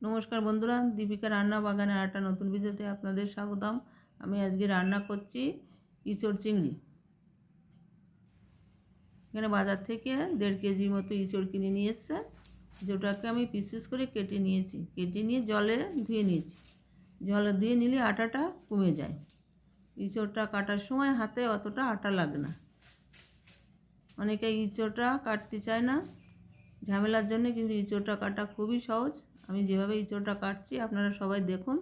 নমস্কার বন্ধুরা, দীপিকা রান্না বাগানে একটা নতুন ভিডিওতে আপনাদের স্বাগতম। আমি আজকে রান্না করছি ইঁচড় চিংড়ি। এখানে বাজার থেকে দেড় কেজি মতো ইঁচড় কিনে নিয়ে এসছে, যেটাকে আমি পিস পিস করে কেটে নিয়েছি। কেটে নিয়ে জলে ধুয়ে নিয়েছি। জলে ধুয়ে নিলে আটাটা কমে যায়। ইঁচড়টা কাটার সময় হাতে অতটা আটা লাগে না। অনেকে ইঁচড়টা কাটতে চায় না ঝামেলার জন্য কিন্তু ইঁচড়টা কাটা খুবই সহজ। আমি যেভাবে ইঁচড়টা কাটছি, আপনারা সবাই দেখুন।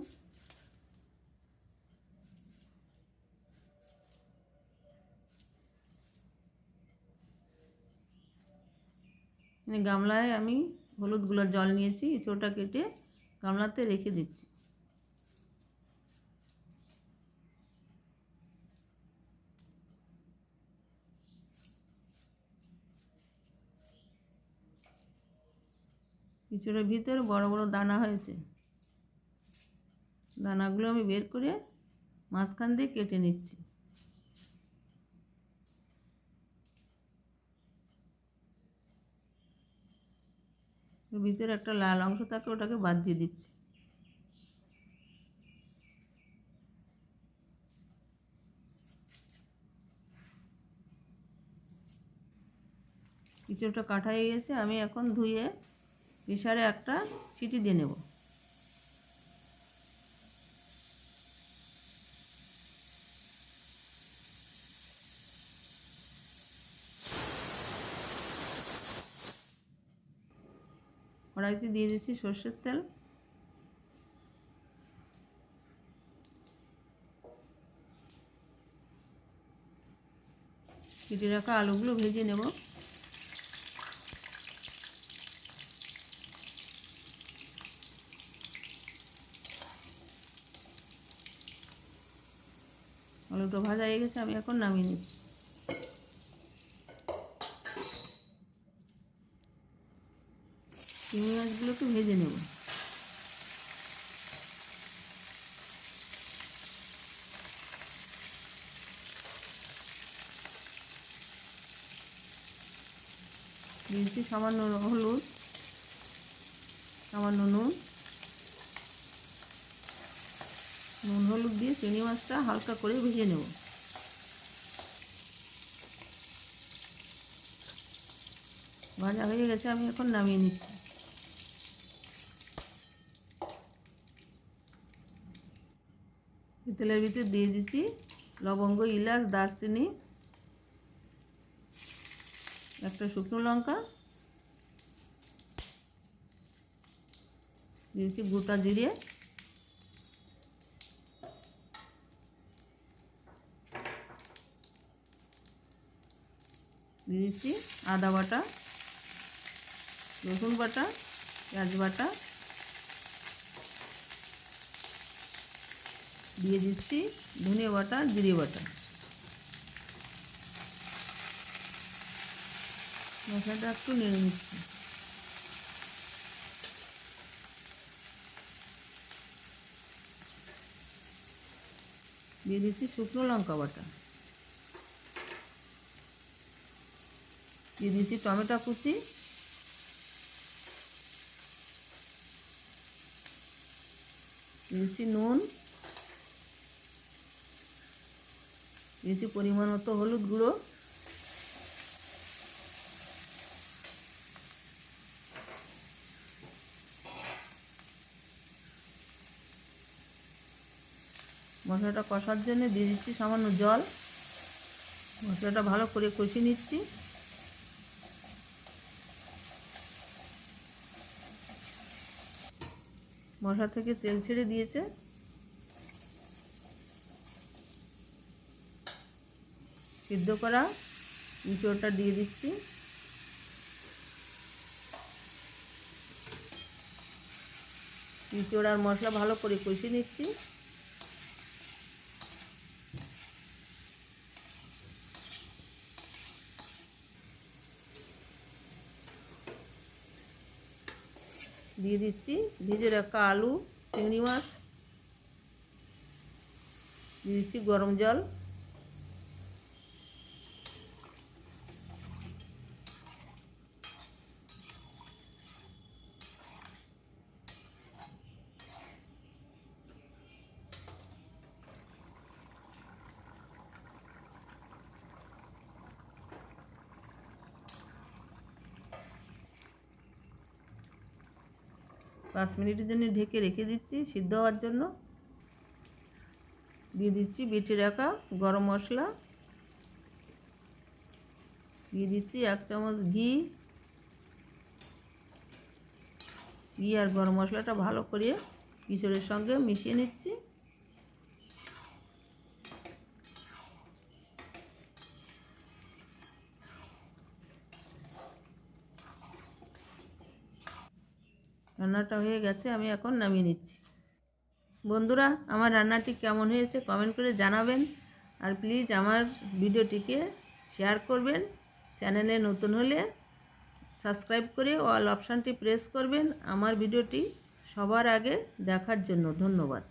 মানে গামলায় আমি হলুদগুলার জল নিয়েছি, ইঁচড়টা কেটে গামলাতে রেখে দিচ্ছি। ইঁচড়ের ভিতরে বড় বড় দানা হয়েছে। দানাগুলো আমি বের করে মাঝখান দিয়ে কেটে নিচ্ছি। ভিতরে একটা লাল অংশ থাকে, ওটাকে বাদ দিয়ে দিচ্ছি। কিছুটা কাটা হয়ে গেছে, আমি এখন ধুয়ে প্রেশারে একটা সিটি দিয়ে নেব। কড়াইতে দিয়ে দিচ্ছি সর্ষের তেল। কেটে রাখা আলুগুলো ভেজে নেব। আলুটা ভাজা হয়ে গেছে, আমি এখন নামিয়ে নিচ্ছি চিংড়ি মাছগুলো একটু ভেজে নেব। দিয়েছি সামান্য হলুদ, সামান্য নুন। নুন, হলুদ দিয়ে চিংড়ি মাছটা হালকা করে ভেজে নেব। ভাজা হয়ে গেছে, আমি এখন নামিয়ে নিচ্ছি। তেলের ভিতরে দিয়ে দিচ্ছি লবঙ্গ, ইলাচ, দারচিনি, একটা শুকনো লঙ্কা, দিয়েছি গোটা জিরে। দিয়ে দিচ্ছি আদা বাটা, রসুন বাটা, পেঁয়াজ বাটা। দিয়ে দিচ্ছি ধনিয়া বাটা, জিরে বাটা। মশলাটা একটু নেড়ে নিচ্ছি। দিয়ে দিচ্ছি শুকনো লঙ্কা বাটা। দিয়ে দিচ্ছি টমেটো কুচি। দিয়েছি নুন। দিয়েছি পরিমাণ মতো হলুদ গুঁড়ো। মশলাটা কষার জন্য দিয়ে দিচ্ছি সামান্য জল। মশলাটা ভালো করে কষিয়ে নিচ্ছি। মশলা থেকে তেল ছেড়ে দিয়েছে। সিদ্ধ করা ইঁচড়টা দিয়ে দিচ্ছি। ইঁচড় আর মশলা ভালো করে কষিয়ে নিচ্ছি। দিয়ে দিচ্ছি। ভেজে রাখা আলু চিংড়ি মাছ দিয়ে দিচ্ছি গরম জল। পাঁচ মিনিটের জন্য ঢেকে রেখে দিচ্ছি সিদ্ধ হওয়ার জন্য। দিয়ে দিচ্ছি বেটে রাখা গরম মশলা। দিয়ে দিচ্ছি এক চামচ ঘি। ঘি আর গরম মশলাটা ভালো করে কিশোরের সঙ্গে মিশিয়ে নিচ্ছি। রান্নাটা হয়ে গেছে, আমি এখন নামিয়ে নিচ্ছি। বন্ধুরা, আমার রান্নাটি কেমন হয়েছে কমেন্ট করে জানাবেন। আর প্লিজ আমার ভিডিওটিকে শেয়ার করবেন। চ্যানেলে নতুন হলে সাবস্ক্রাইব করে অল অপশানটি প্রেস করবেন। আমার ভিডিওটি সবার আগে দেখার জন্য ধন্যবাদ।